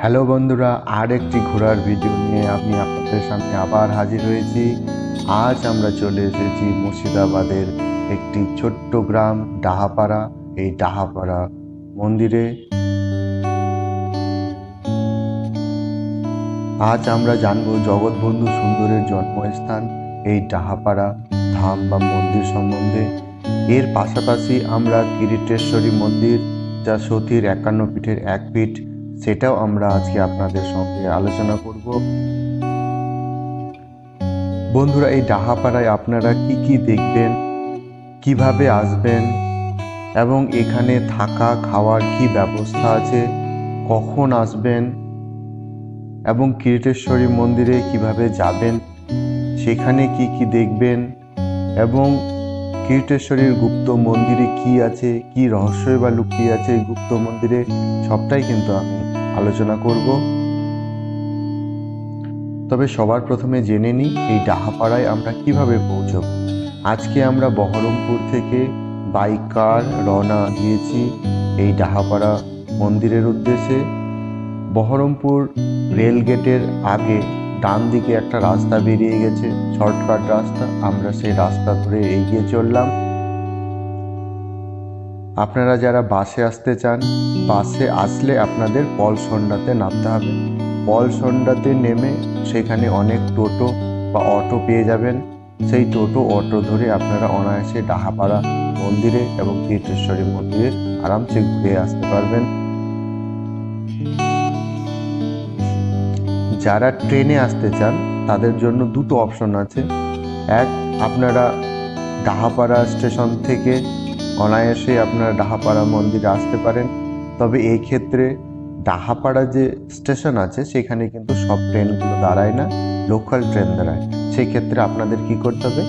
Hello বন্ধুরা আর একটি ঘোরার ভিডিও নিয়ে আমি আপনাদের সামনে আবার হাজির হয়েছি। আজ আমরা চলে এসেছি মুর্শিদাবাদের একটি ছোট্ট গ্রাম, ডাহাপাড়া। এই ডাহাপাড়া মন্দিরে। আজ আমরা জানব জগৎবন্ধু সুন্দরের জন্মস্থান এই ডাহাপাড়া ধাম বা মন্দির সম্বন্ধে। এর পাশাপাশি আমরা কিরিটেশ্বরী মন্দির, যা সতীর একান্ন পীঠের এক পীঠ সেটাও আমরা আজকে আপনাদের সঙ্গে আলোচনা করব। বন্ধুরা, এই ডাহাপাড়ায় আপনারা কি কি দেখবেন, কীভাবে আসবেন, এবং এখানে থাকা, খাওয়ার কি ব্যবস্থা আছে, কখন আসবেন, এবং কিরিটেশ্বরী মন্দিরে কীভাবে যাবেন, সেখানে কি কি দেখবেন, এবং কীর্তেশ্বরীর গুপ্ত মন্দিরে কি আছে, কি রহস্যই বা লুকিয়ে আছে এই গুপ্ত মন্দিরে, সবটাই কিন্তু আমি আলোচনা করব। তবে সবার প্রথমে জেনে নিই, এই ডাহাপাড়ায় আমরা কীভাবে পৌঁছব। আজকে আমরা বহরমপুর থেকে বাইক কার রওনা দিয়েছি এই ডাহাপাড়া মন্দিরের উদ্দেশ্যে। বহরমপুর রেল গেটের আগে ডান দিকে একটা রাস্তা বেরিয়ে গেছে, শর্টকাট রাস্তা। আমরা সেই রাস্তা ধরে এগিয়ে চললাম। আপনারা যারা বাসে আসতে চান, বাসে আসলে আপনাদের পলসন্ডাতে নামতে হবে। পলসন্ডাতে নেমে সেখানে অনেক টোটো বা অটো পেয়ে যাবেন। সেই টোটো, অটো ধরে আপনারা অনায়াসে ডাহাপাড়া মন্দিরে এবং তীর্থেশ্বরী মন্দিরে আরামসে ঘুরে আসতে পারবেন। যারা ট্রেনে আসতে চান, তাদের জন্য দুটো অপশন আছে। এক, আপনারা ডাহাপাড়া স্টেশন থেকে অনায়াসে আপনারা ডাহাপাড়া মন্দিরে আসতে পারেন। তবে এই ক্ষেত্রে ডাহাপাড়া যে স্টেশন আছে, সেখানে কিন্তু সব ট্রেনগুলো দাঁড়ায় না, লোকাল ট্রেন দাঁড়ায়। সেই ক্ষেত্রে আপনাদের কি করতে হবে?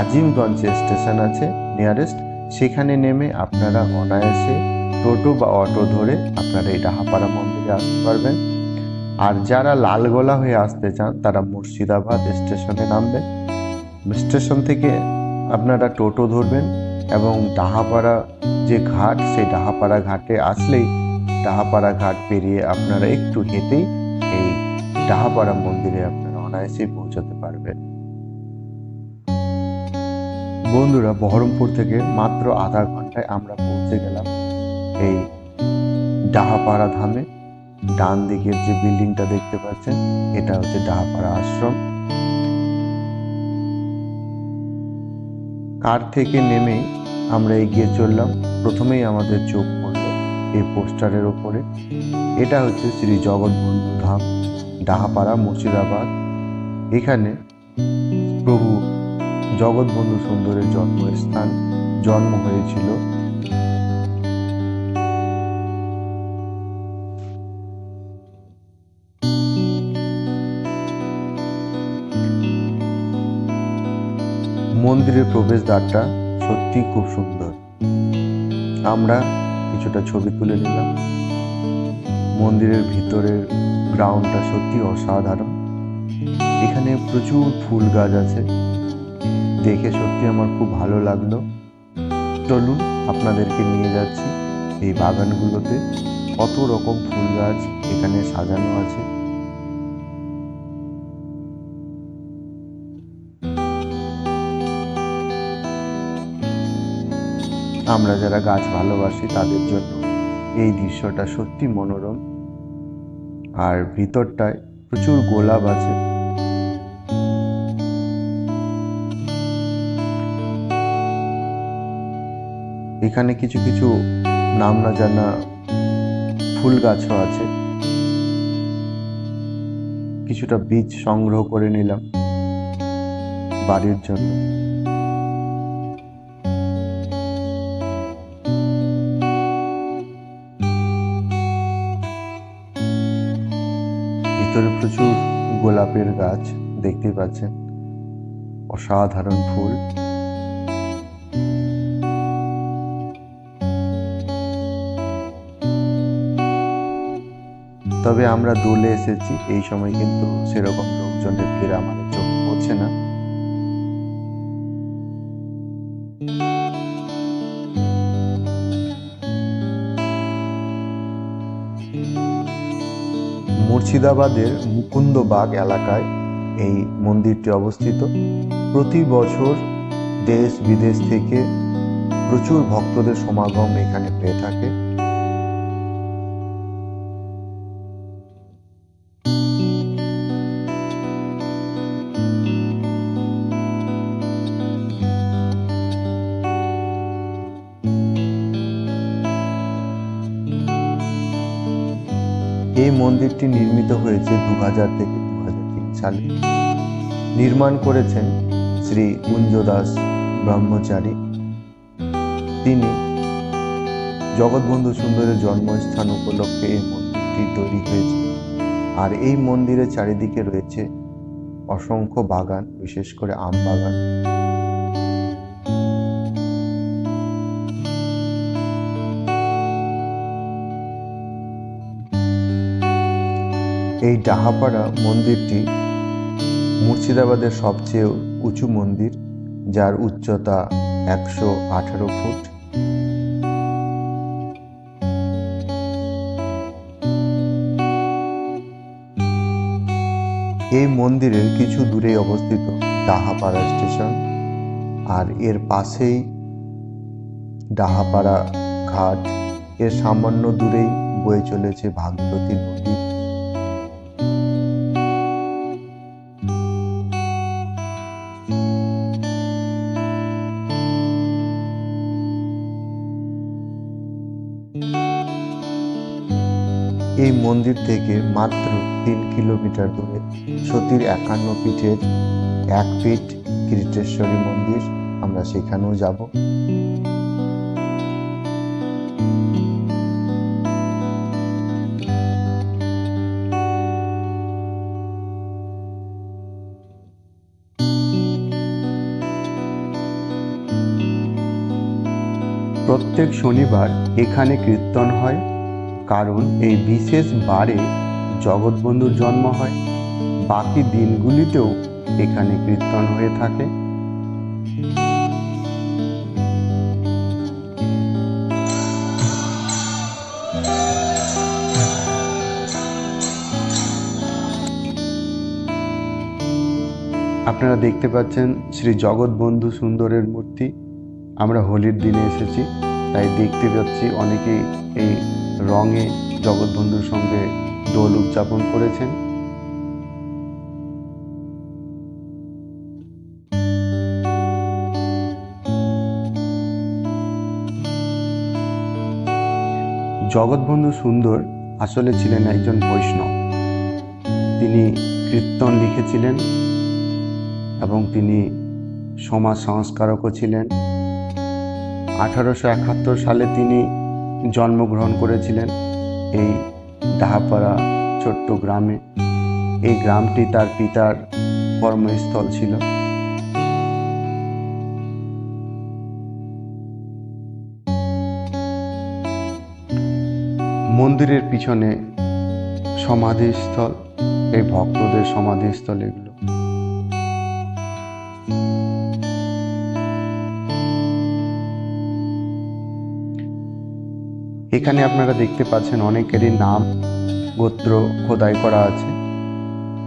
আজিমগঞ্জ স্টেশন আছে নিয়ারেস্ট সেখানে নেমে আপনারা অনায়াসে টোটো বা অটো ধরে আপনারা এই ডাহাপাড়া মন্দিরে আসতে পারবেন। আর যারা লাল লালগোলা হয়ে আসতে চান, তারা মুর্শিদাবাদ স্টেশনে নামবেন স্টেশন থেকে আপনারা টোটো ধরবেন এবং ডাহাপাড়া যে ঘাট, সেই ডাহাপাড়া ঘাটে আসলেই ডাহাপাড়া ঘাট পেরিয়ে আপনারা একটু হেঁটেই এই ডাহাপাড়া মন্দিরে আপনারা অনায়াসেই পৌঁছাতে পারবেন। বন্ধুরা, বহরমপুর থেকে মাত্র আধা ঘন্টায় আমরা পৌঁছে গেলাম এই ডাহাপাড়া ধামে। ডান দিকের যে বিল্ডিংটা দেখতে পাচ্ছেন, এটা হচ্ছে ডাহাপাড়া আশ্রম। কার থেকে নেমে আমরা এগিয়ে চললাম, প্রথমেই আমাদের চোখ পড়ল এই পোস্টারের ওপরে। এটা হচ্ছে শ্রী জগৎবন্ধু ধাম, ডাহাপাড়া, মুর্শিদাবাদ। এখানে প্রভু জগৎবন্ধু সুন্দরের জন্মস্থান, জন্ম হয়েছিল মন্দিরের প্রবেশদ্বারটা সত্যি খুব সুন্দর। আমরা কিছুটা ছবি তুলে নিলাম। মন্দিরের ভিতরের গ্রাউন্ডটা সত্যি অসাধারণ। এখানে প্রচুর ফুল গাছ আছে। দেখে সত্যি আমার খুব ভালো লাগল। চলুন আপনাদেরকে নিয়ে যাচ্ছি এই বাগানগুলোতে। কত রকম ফুল গাছ এখানে সাজানো আছে। আমরা যারা গাছ ভালোবাসি তাদের জন্য এই দৃশ্যটা সত্যি মনোরম। আর ভিতরটায় প্রচুর গোলাপ আছে। এখানে কিছু কিছু নাম না জানা ফুল গাছও আছে। কিছুটা বীজ সংগ্রহ করে নিলাম বাড়ির জন্য। ভিতরে প্রচুর গোলাপের গাছ দেখতে পাচ্ছেন। অসাধারণ ফুল। তবে আমরা দোলে এসেছি, এই সময় কিন্তু সেরকম লোকজনের ভিড় আমাদের চোখে পড়ছে না। মুর্শিদাবাদের মুকুন্দবাগ এলাকায় এই মন্দিরটি অবস্থিত। প্রতি বছর দেশ বিদেশ থেকে প্রচুর ভক্তদের সমাগম এখানে হয়ে থাকে। মন্দিরটি নির্মিত হয়েছে দু হাজার থেকে দু হাজার তিন সালে। নির্মাণ করেছেন শ্রী কুঞ্জদাস ব্রহ্মচারী। তিনি জগৎবন্ধু সুন্দরের জন্মস্থান উপলক্ষে এই মন্দিরটি তৈরি হয়েছে। আর এই মন্দিরের চারিদিকে রয়েছে অসংখ্য বাগান, বিশেষ করে আম বাগান। এই ডাহাপাড়া মন্দিরটি মুর্শিদাবাদের সবচেয়ে উঁচু মন্দির, যার উচ্চতা একশো আঠারো ফুট। এই মন্দিরের কিছু দূরে অবস্থিত ডাহাপাড়া স্টেশন আর এর পাশেই ডাহাপাড়া ঘাট। এর সামান্য দূরেই বয়ে চলেছে ভাগীরথী মন্দির থেকে মাত্র তিন কিলোমিটার দূরে। সতীর একান্ন পীঠের এক পীঠ কীর্তেশ্বরী মন্দির, আমরা সেখানেও যাব। প্রত্যেক শনিবার এখানে কীর্তন হয়। কারণ এই বিশেষ বারে জগৎবন্ধুর জন্ম হয়। বাকি দিনগুলিতেও এখানে কীর্তন হয়ে থাকে। আপনারা দেখতে পাচ্ছেন শ্রী জগৎবন্ধু সুন্দরের মূর্তি। আমরা হোলির দিনে এসেছি, তাই দেখতে পাচ্ছি অনেকেই এই রঙে জগৎবন্ধুর সঙ্গে দোল উদযাপন করেছেন। জগৎবন্ধু সুন্দর আসলে ছিলেন একজন বৈষ্ণব। তিনি কীর্তন লিখেছিলেন এবং তিনি সমাজ সংস্কারকও ছিলেন। আঠারোশো একাত্তর সালে তিনি জন্মগ্রহণ করেছিলেন এই ডাহাপাড়া ছোট্ট গ্রামে। এই গ্রামটি তার পিতার কর্মস্থল ছিল। মন্দিরের পিছনে সমাধিস্থল, এই ভক্তদের সমাধিস্থল এগুলো এখানে আপনারা দেখতে পাচ্ছেন অনেকেরই নাম গোত্র খোদাই করা আছে।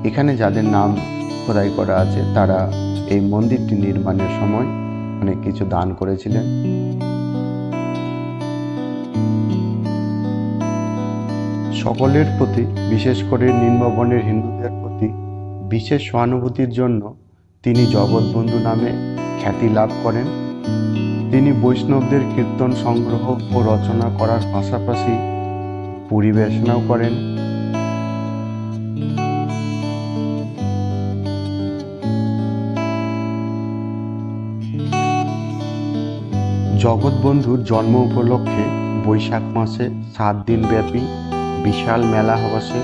এখানে যাদের নাম খোদাই করা আছে, তারা এই মন্দিরটি নির্মাণের সময় অনেক কিছু দান করেছিলেন। সকলের প্রতি, বিশেষ করে নিম্নবর্ণের হিন্দুদের প্রতি বিশেষ সহানুভূতির জন্য তিনি জগৎবন্ধু নামে খ্যাতি লাভ করেন। তিনি বৈষ্ণবদের কীর্তন সংগ্রহ ও রচনা করার পাশাপাশি পরিবেশনাও করেন। জগৎবন্ধুর জন্ম উপলক্ষে বৈশাখ মাসে সাত দিন ব্যাপী বিশাল মেলা বসে।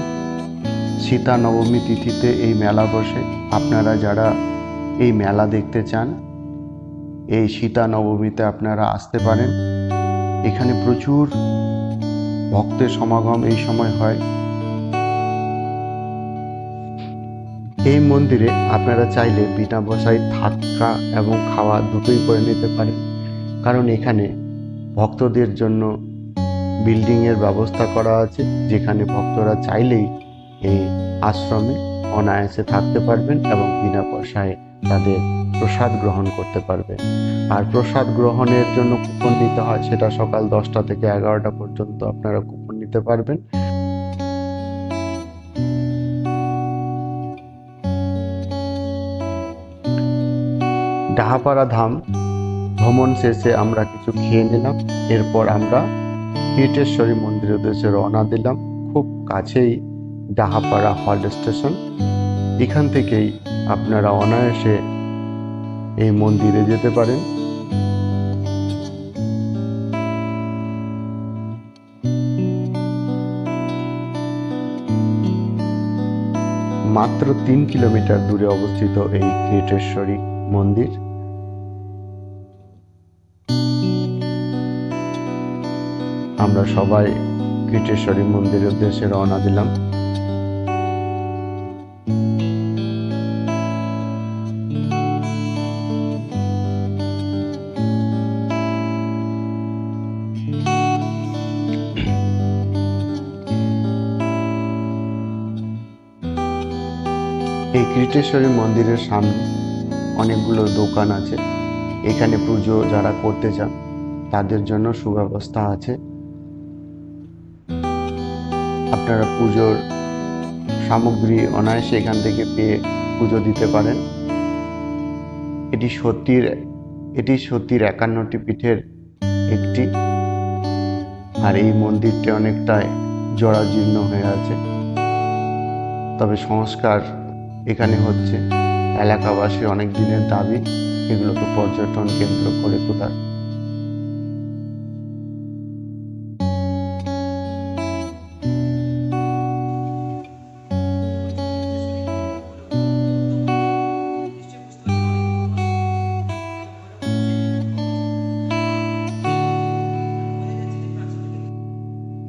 সীতা নবমী তিথিতে এই মেলা বসে। আপনারা যারা এই মেলা দেখতে চান এই সীতা নবমীতে আপনারা আসতে পারেন। এখানে প্রচুর ভক্তের সমাগম এই সময় হয়। এই মন্দিরে আপনারা চাইলে বিনা বসায় থাকা এবং খাওয়া দুটোই করে নিতে পারেন। কারণ এখানে ভক্তদের জন্য বিল্ডিংয়ের ব্যবস্থা করা আছে। যেখানে ভক্তরা চাইলেই এই আশ্রমে অনায়াসে থাকতে পারবেন এবং বিনা পয়সায় তাদের প্রসাদ গ্রহণ করতে পারবেন আর প্রসাদ গ্রহণের জন্য কুপন নিতে হয়, সেটা সকাল দশটা থেকে এগারোটা পর্যন্ত আপনারা কুপন নিতে পারবেন। ডাহাপাড়া ধাম, ভ্রমণ শেষে আমরা কিছু খেয়ে নিলাম। এরপর আমরা কীটেশ্বরী মন্দিরের উদ্দেশ্যে রওনা দিলাম। খুব কাছেই ডাহাপাড়া হল স্টেশন। এখান থেকেই আপনারা অনায়াসে এই মন্দিরে যেতে পারেন। মাত্র তিন কিলোমিটার দূরে অবস্থিত এই কীটেশ্বরী মন্দির। আমরা সবাই কীটেশ্বরী মন্দিরের উদ্দেশ্যে রওনা দিলাম। এই কীটেশ্বরী মন্দিরের সামনে অনেকগুলো দোকান আছে। এখানে পুজো যারা করতে চান, তাদের জন্য সুব্যবস্থা আছে। আপনারা পুজোর সামগ্রী অনায়াসে এখান থেকে পেয়ে পুজো দিতে পারেন। এটি সত্যির এটি সত্যির একান্নটি পীঠের একটি। আর এই মন্দিরটি অনেকটাই জরাজীর্ণ হয়ে আছে। তবে সংস্কার এখানে হচ্ছে এলাকাবাসী অনেক দিনের দাবি এগুলোকে পর্যটন কেন্দ্র করে তোলার।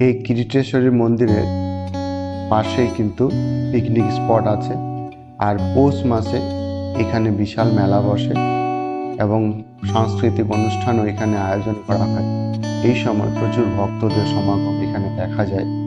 এই কিরিটেশ্বরী মন্দিরের পাশেই কিন্তু পিকনিক স্পট আছে। আর পৌষ মাসে এখানে বিশাল মেলা বসে এবং সাংস্কৃতিক অনুষ্ঠানও এখানে আয়োজন করা হয়। এই সময় প্রচুর ভক্তদের সমাগম এখানে দেখা যায়।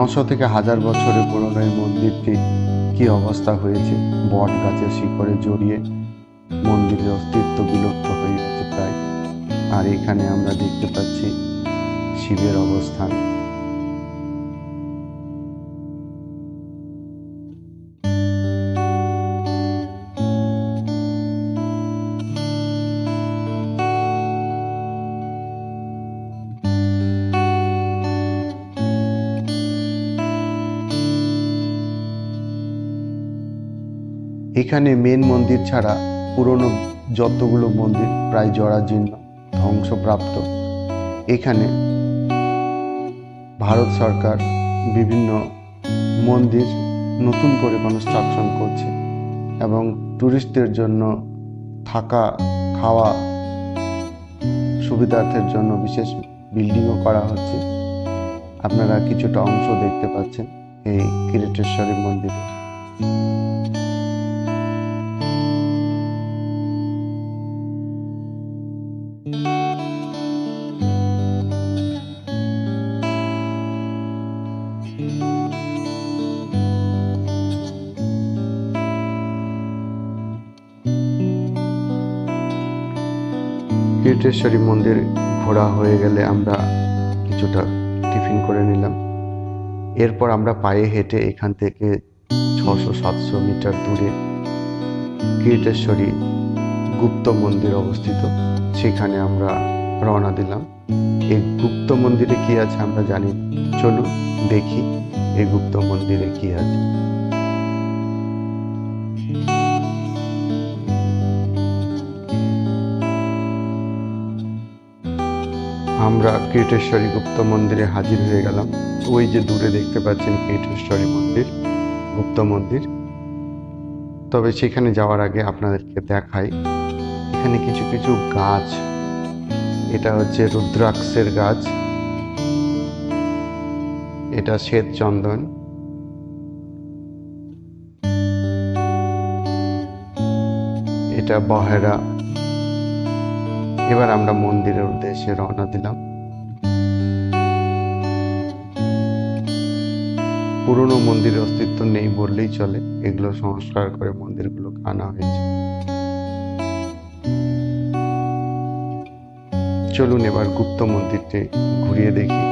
নশো থেকে হাজার বছরের পুরনো এই মন্দিরটি কি অবস্থা হয়েছে? বট গাছের শিকড়ে জড়িয়ে মন্দিরের অস্তিত্ব বিলুপ্ত হয়ে গেছে প্রায়। আর এখানে আমরা দেখতে পাচ্ছি শিবের অবস্থান। এখানে মেন মন্দির ছাড়া পুরনো যতগুলো মন্দির প্রায় জরাজীর্ণ, ধ্বংসপ্রাপ্ত। এখানে ভারত সরকার বিভিন্ন মন্দির নতুন করে কনস্ট্রাকশন করছে এবং ট্যুরিস্টদের জন্য থাকা, খাওয়া সুবিধার্থের জন্য বিশেষ বিল্ডিংও করা হচ্ছে। আপনারা কিছুটা অংশ দেখতে পাচ্ছেন এই কিরিটেশ্বরী মন্দিরে। কীর্তেশ্বরী মন্দির ঘোরা হয়ে গেলে আমরা কিছুটা টিফিন করে নিলাম। এরপর আমরা পায়ে হেঁটে এখান থেকে ছশো সাতশো মিটার দূরে কীর্তেশ্বরী গুপ্ত মন্দির অবস্থিত। সেখানে আমরা রওনা দিলাম। এই গুপ্ত মন্দিরে কি আছে আমরা জানি। চলুন দেখি এই গুপ্ত মন্দিরে কি আছে। আমরা কীটেশ্বরী গুপ্ত মন্দিরে হাজির হয়ে গেলাম। ওই যে দূরে দেখতে পাচ্ছেন কীটেশ্বরী মন্দির, গুপ্ত মন্দির। তবে সেখানে যাওয়ার আগে আপনাদেরকে দেখাই, এখানে কিছু কিছু গাছ। এটা হচ্ছে রুদ্রাক্ষের গাছ। এটা শ্বেত চন্দন এটা বহেরা এবার আমরা মন্দিরের উদ্দেশ্যে রওনা দিলাম। পুরনো মন্দিরের অস্তিত্ব নেই বললেই চলে, এগুলো সংস্কার করে মন্দিরগুলোকে আনা হয়েছে। চলুন এবার গুপ্ত মন্দিরটি ঘুরিয়ে দেখি।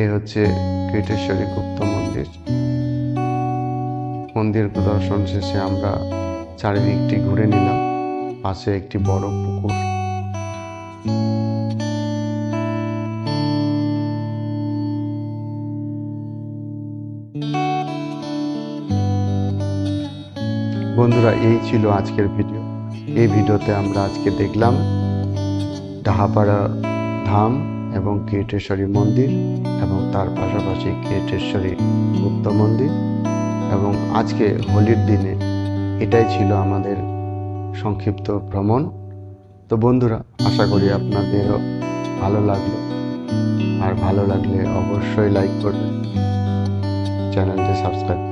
এ হচ্ছে কীটেশ্বরী গুপ্ত মন্দির। মন্দির দর্শন শেষে আমরা চারিদিকটি ঘুরে নিলাম। পাশে একটি বড় পুকুর। বন্ধুরা, এই ছিল আজকের ভিডিও। এই ভিডিওতে আমরা আজকে দেখলাম ডাহাপাড়া ধাম এবং কীটেশ্বরী মন্দির এবং তার পাশাপাশি কীটেশ্বরী গুপ্ত মন্দির এবং আজকে হোলির দিনে এটাই ছিল আমাদের সংক্ষিপ্ত ভ্রমণ। তো বন্ধুরা, আশা করি আপনাদেরও ভালো লাগল। আর ভালো লাগলে অবশ্যই লাইক করবেন। চ্যানেলটি সাবস্ক্রাইব